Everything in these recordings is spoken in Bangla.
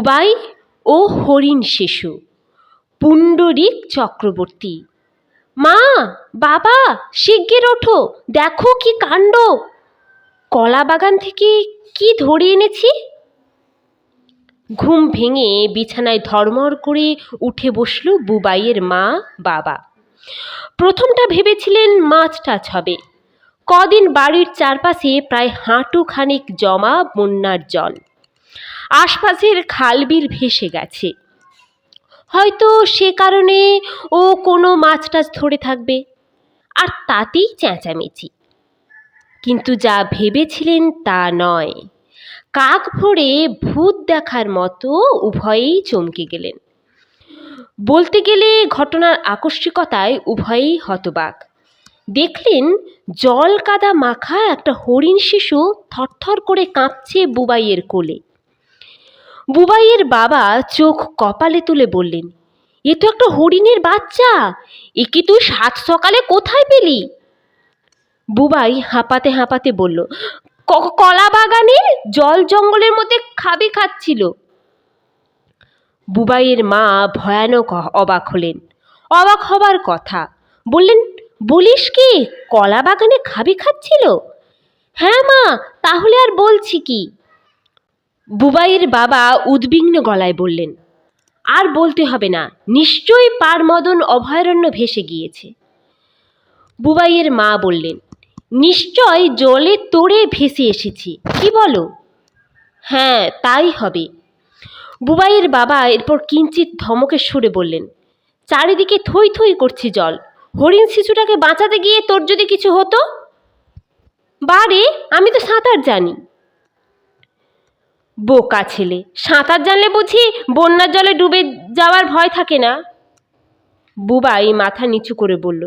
বুবাই ও হরিণ শিশু, পুণ্ডরিক চক্রবর্তী। মা, বাবা, শিগগির ওঠো, দেখো কি কাণ্ড। কলা বাগান থেকে কি ধরে এনেছি? ঘুম ভেঙে বিছানায় ধর্মর করে উঠে বসল বুবাইয়ের মা, বাবা। প্রথমটা ভেবেছিলেন মাছ টাছ হবে। কদিন বাড়ির চারপাশে প্রায় হাঁটু খানিক জমা বন্যার জল। আশপাশের খালবিল ভেসে গেছে। হয়তো সে কারণে ও কোনো মাছ টাছ ধরে থাকবে, আর তাতেই চেঁচামেচি। কিন্তু যা ভেবেছিলেন তা নয়। কাক ভরে ভূত দেখার মতো উভয়েই চমকে গেলেন। বলতে গেলে ঘটনার আকস্মিকতায় উভয়েই হতবাক। দেখলেন জল কাদা মাখা একটা হরিণ শিশু থরথর করে কাঁপছে বুবাইয়ের কোলে। বুবাইয়ের বাবা চোখ কপালে তুলে বললেন, এ তো একটা হরিণের বাচ্চা একে তুই সাত সকালে কোথায় পেলি? বুবাই হাঁপাতে হাঁপাতে বলল, "ক- কলা বাগানে জল জঙ্গলের মধ্যে খাবি খাচ্ছিল। বুবাইয়ের মা ভয়ানক অবাক হলেন। অবাক হবার কথা, বললেন, বলিস কি, কলা বাগানে খাবি খাচ্ছিল? হ্যাঁ মা, তাহলে আর বলছি কি। বুবাইয়ের বাবা উদ্বিগ্ন গলায় বললেন, আর বলতে হবে না, নিশ্চয়ই পার মদন অভয়ারণ্য ভেসে গিয়েছে। বুবাইয়ের মা বললেন, নিশ্চয় জলে তোড়ে ভেসে এসেছি, কি বলো? হ্যাঁ তাই হবে। বুবাইয়ের বাবা এরপর কিঞ্চিত ধমকের সুরে বললেন, চারিদিকে থই থই করছে জল, হরিণ শিশুটাকে বাঁচাতে গিয়ে তোর যদি কিছু হতো? বারে, আমি তো সাঁতার জানি। বোকা ছেলে। সাঁতার জানলে বুঝি বন্যার জলে ডুবে যাওয়ার ভয় থাকে না? বুবাই মাথা নিচু করে বলল,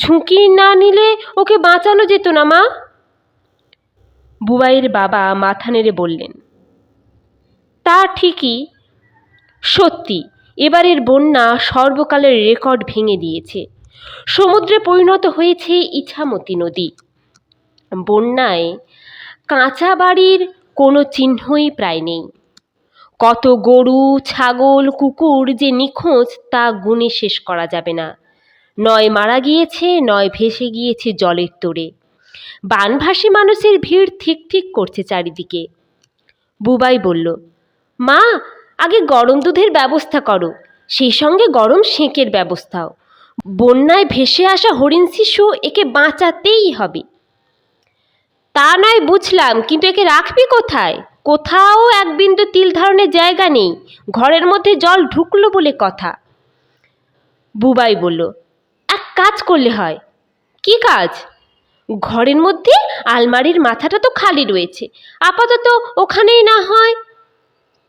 ঝুঁকি না নিলে ওকে বাঁচানো যেত না, মা? বুবাইয়ের বাবা মাথা নেড়ে বললেন, তা ঠিকই। সত্যি, এবারের বন্যা সর্বকালের রেকর্ড ভেঙে দিয়েছে। সমুদ্রে পরিণত হয়েছে ইছামতি নদী। বন্যায় কাঁচা বাড়ির কোনো চিহ্নই প্রায় নেই। কত গরু, ছাগল, কুকুর যে নিখোঁজ, তা গুণে শেষ করা যাবে না। নয় মারা গিয়েছে, নয় ভেসে গিয়েছে জলের তোড়ে। বানভাসী মানুষের ভিড় ঠিক ঠিক করছে চারিদিকে। বুবাই বলল, মা, আগে গরম দুধের ব্যবস্থা করো। সেই সঙ্গে গরম সেঁকের ব্যবস্থাও। বন্যায় ভেসে আসা হরিণ শিশু একে বাঁচাতেই হবে। তা নয় বুঝলাম, কিন্তু একে রাখবি কোথায়? কোথাও এক বিন্দু তিল ধারণের জায়গা নেই, ঘরের মধ্যে জল ঢুকলো বলে কথা। বুবাই বলল, এক কাজ করলে হয়। কি কাজ? ঘরের মধ্যে আলমারির মাথাটা তো খালি রয়েছে, আপাতত ওখানেই না হয়।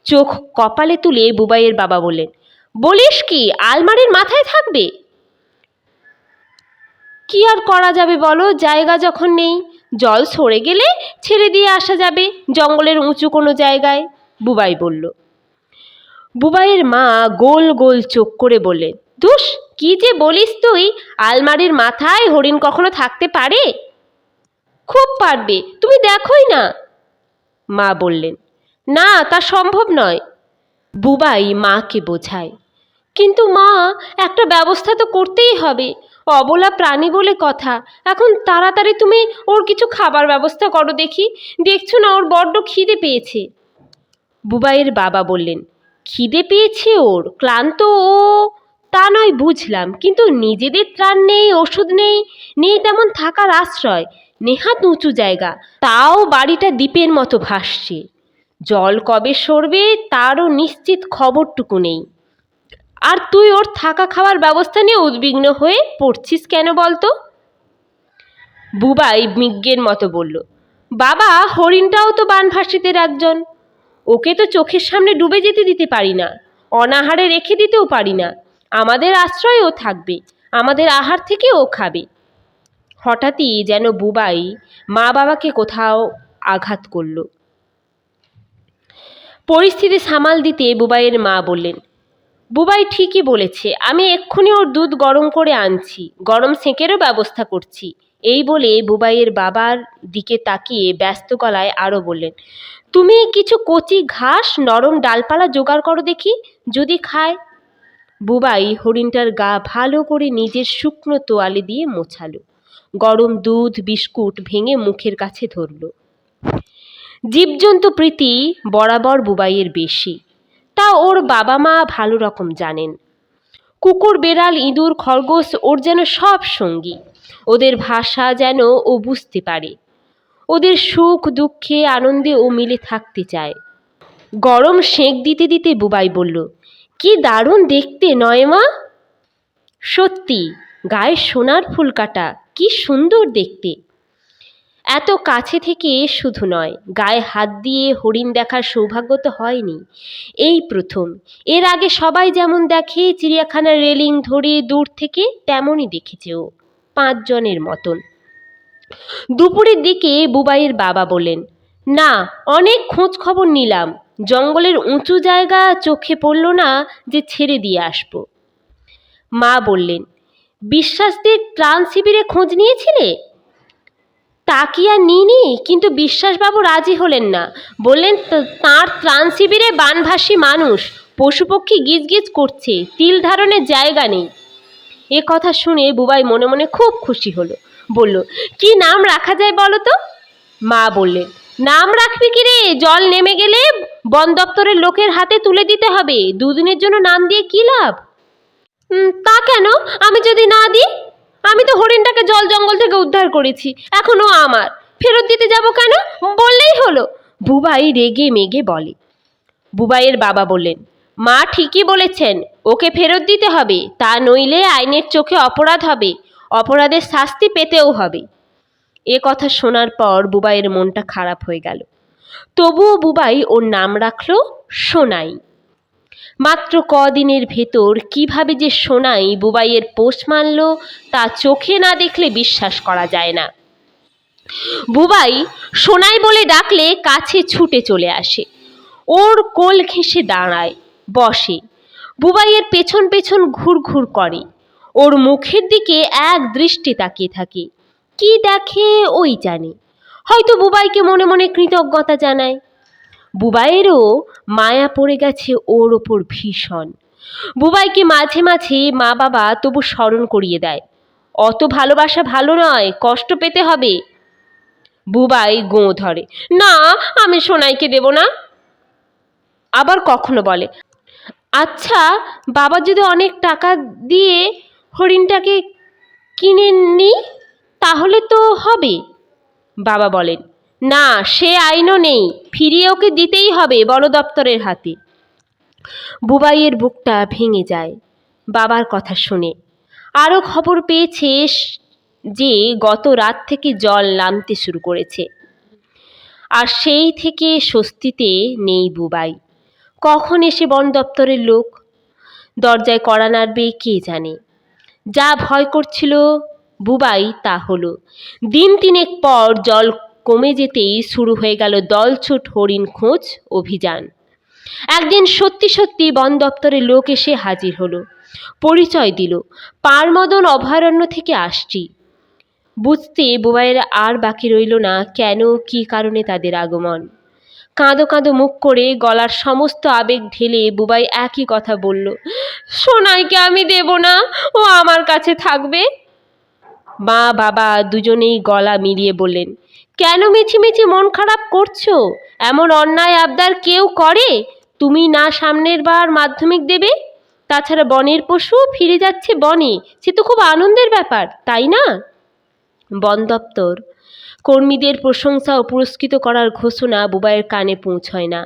চোখ কপালে তুলে বুবাইয়ের বাবা বলেন বলিস কি, আলমারির মাথায় থাকবে? কি আর করা যাবে বলো, জায়গা যখন নেই জল সরে গেলে ছেড়ে দিয়ে আসা যাবে জঙ্গলের উঁচু কোনো জায়গায়, বুবাই বলল। বুবাইয়ের মা গোল গোল চোখ করে বললেন ধুস কি যে বলিস তুই? আলমারির মাথায় হরিণ কখনো থাকতে পারে? খুব পারবে, তুমি দেখোই না। মা বললেন, না, তা সম্ভব নয়। বুবাই মাকে বোঝায় কিন্তু মা, একটা ব্যবস্থা তো করতেই হবে। অবলা প্রাণী বলে কথা। এখন তাড়াতাড়ি তুমি ওর কিছু খাবার ব্যবস্থা করো দেখি। দেখছ না ওর বড্ড খিদে পেয়েছে। বুবাইয়ের বাবা বললেন, খিদে পেয়েছে ওর? ক্লান্ত ও? তা নয়, বুঝলাম। কিন্তু নিজেদের ত্রাণ নেই, ওষুধ নেই নেই তেমন থাকার আশ্রয়। নেহাত উঁচু জায়গা। তাও বাড়িটা দ্বীপের মতো ভাসছে। জল কবে সরবে তারও নিশ্চিত খবরটুকু নেই। আর তুই ওর থাকা খাওয়ার ব্যবস্থা নিয়ে উদ্বিগ্ন হয়ে পড়ছিস কেন বলতো? বুবাই বিজ্ঞের মতো বলল, বাবা, হরিণটাও তো বানভাসীদের একজন। ওকে তো চোখের সামনে ডুবে যেতে দিতে পারি না, অনাহারে রেখে দিতেও পারি না। আমাদের আশ্রয় ও থাকবে, আমাদের আহার থেকে ও খাবে। হঠাৎই যেন বুবাই মা বাবাকে কোথাও আঘাত করল। পরিস্থিতি সামাল দিতে বুবাইয়ের মা বললেন বুবাই ঠিকই বলেছে, আমি এক্ষুনি ওর দুধ গরম করে আনছি, গরম সেঁকেরও ব্যবস্থা করছি। এই বলে বুবাইয়ের বাবার দিকে তাকিয়ে ব্যস্ত গলায় আরও বললেন, তুমি কিছু কচি ঘাস, নরম ডালপালা জোগাড় করো দেখি, যদি খায়। বুবাই হরিণটার গা ভালো করে নিজের শুকনো তোয়ালে দিয়ে মোছালো। গরম দুধ, বিস্কুট ভেঙে মুখের কাছে ধরল। জীবজন্তু প্রীতি বরাবর বুবাইয়ের বেশি। তা ওর বাবা মা ভালো রকম জানেন। কুকুর, বেড়াল, ইঁদুর, খরগোশ, ওর যেন সব সঙ্গী। ওদের ভাষা যেন ও বুঝতে পারে। ওদের সুখ, দুঃখে, আনন্দে ও মিলে থাকতে চায়। গরম সেঁক দিতে দিতে বুবাই বলল, কি দারুণ দেখতে, নয় মা? সত্যি, গায়ে সোনার ফুল কাটা কি সুন্দর দেখতে। এত কাছে থেকে শুধু নয়, গায়ে হাত দিয়ে হরিণ দেখার সৌভাগ্য তো হয়নি। এই প্রথম। এর আগে সবাই যেমন দেখে, চিড়িয়াখানার রেলিং ধরে দূর থেকে তেমনই দেখেছে ও, পাঁচজনের মতন। দুপুরের দিকে বুবাইয়ের বাবা বললেন, না, অনেক খোঁজ খবর নিলাম। জঙ্গলের উঁচু জায়গা চোখে পড়ল না যে ছেড়ে দিয়ে আসব। মা বললেন বিশ্বাসদের ত্রাণ শিবিরে খোঁজ নিয়েছিলে? তা কি আর নিইনি কিন্তু বিশ্বাসবাবু রাজি হলেন না। বললেন, "ত- তাঁর ত্রাণ শিবিরে বানভাসী মানুষ, পশুপক্ষী গিজগিজ করছে, তিল ধারণের জায়গা নেই। এ কথা শুনে বুবাই মনে মনে খুব খুশি হলো। বলল, কি নাম রাখা যায় বলো তো? মা বললেন, নাম রাখবি কি রে? জল নেমে গেলে বন দপ্তরের লোকের হাতে তুলে দিতে হবে। দুদিনের জন্য নাম দিয়ে কি লাভ? তা কেন? আমি যদি না তো হরিণটাকে জল জঙ্গল থেকে উদ্ধার করেছি, এখনও আমার। ফেরত দিতে যাব কেন? বললেই হলো। বুবাই রেগে মেগে বলে। বুবাইয়ের বাবা বললেন, মা ঠিকই বলেছেন, ওকে ফেরত দিতে হবে, তা নইলে আইনের চোখে অপরাধ হবে, অপরাধের শাস্তি পেতেও হবে। এ কথা শোনার পর বুবাইয়ের মনটা খারাপ হয়ে গেল। তবুও বুবাই ওর নাম রাখল সোনাই। মাত্র কদিনের ভেতর কীভাবে যে সোনাই বুবাইয়ের পোষ মানল, তা চোখে না দেখলে বিশ্বাস করা যায় না। বুবাই সোনাই বলে ডাকলে কাছে ছুটে চলে আসে। ওর কোল ঘেঁষে দাঁড়ায়, বসে। বুবাইয়ের পেছন পেছন ঘুরঘুর করে। ওর মুখের দিকে এক দৃষ্টি তাকিয়ে থাকে। কি দেখে ওই জানে। হয়তো বুবাইকে মনে মনে কৃতজ্ঞতা জানায়। বুবাইয়েরও মায়া পড়ে গেছে ওর ওপর ভীষণ। বুবাইকে মাঝে মাঝে মা বাবা তবু স্মরণ করিয়ে দেয়। অত ভালোবাসা ভালো নয়, কষ্ট পেতে হবে। বুবাই গোঁ ধরে, না, আমি সোনাইকে দেব না। আবার কখনো বলে আচ্ছা বাবা যদি অনেক টাকা দিয়ে হরিণটাকে কিনে নি, তাহলে তো হবে। বাবা বলেন না, সে আইনও নেই। ফিরিয়ে ওকে দিতেই হবে বন দপ্তরের হাতে। বুবাইয়ের বুকটা ভেঙে যায়। বাবার কথা শুনে। আরও খবর পেয়েছে যে গত রাত থেকে জল নামতে শুরু করেছে। আর সেই থেকে স্বস্তিতে নেই বুবাই। কখন এসে বন দপ্তরের লোক? দরজায় কড়া নাড়বে কে জানে। যা ভয় করছিল বুবাই তা হলো। দিন তিনেক পর জল কমে যেতেই শুরু হয়ে গেল দলছুট হরিণ খোঁজ অভিযান। একদিন সত্যি সত্যি বন দপ্তরের লোক এসে হাজির হলো। পরিচয় দিল, পারমদন অভয়ারণ্য থেকে আসছি। বুঝতে বুবাইয়ের আর বাকি রইল না কেন, কী কারণে তাদের আগমন। কাঁদো কাঁদো মুখ করে গলার সমস্ত আবেগ ঢেলে বুবাই একই কথা বলল, সোনাইকে আমি দেব না, ও আমার কাছে থাকবে? মা, বাবা দুজনেই গলা মিলিয়ে বললেন কেন মিছিমিছি মন খারাপ করছ? এমন অন্যায় আবদার কেউ করে? তুমি না সামনের বার মাধ্যমিক দেবে? তাছাড়া বনের পশু ফিরে যাচ্ছে বনে। সে তো খুব আনন্দের ব্যাপার, তাই না? বন দপ্তর। কর্মীদের প্রশংসা ও পুরস্কৃত করার ঘোষণা বুবাইয়ের কানে পৌঁছয় না।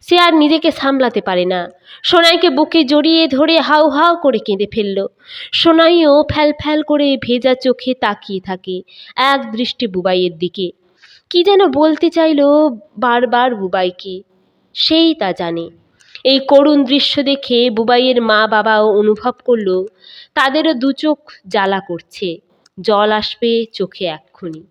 সে আর নিজেকে সামলাতে পারে না। সোনাইকে বুকে জড়িয়ে ধরে হাউ হাউ করে কেঁদে ফেলল। সোনাইও ফ্যাল ফ্যাল করে ভেজা চোখে তাকিয়ে থাকে এক দৃষ্টি বুবাইয়ের দিকে। কি যেন বলতে চাইলো বারবার বুবাইকে। সেই তা জানে। এই করুণ দৃশ্য দেখে বুবাইয়ের মা বাবাও অনুভব করল, তাদেরও দু চোখ জ্বালা করছে। জল আসবে চোখে এক্ষুনি।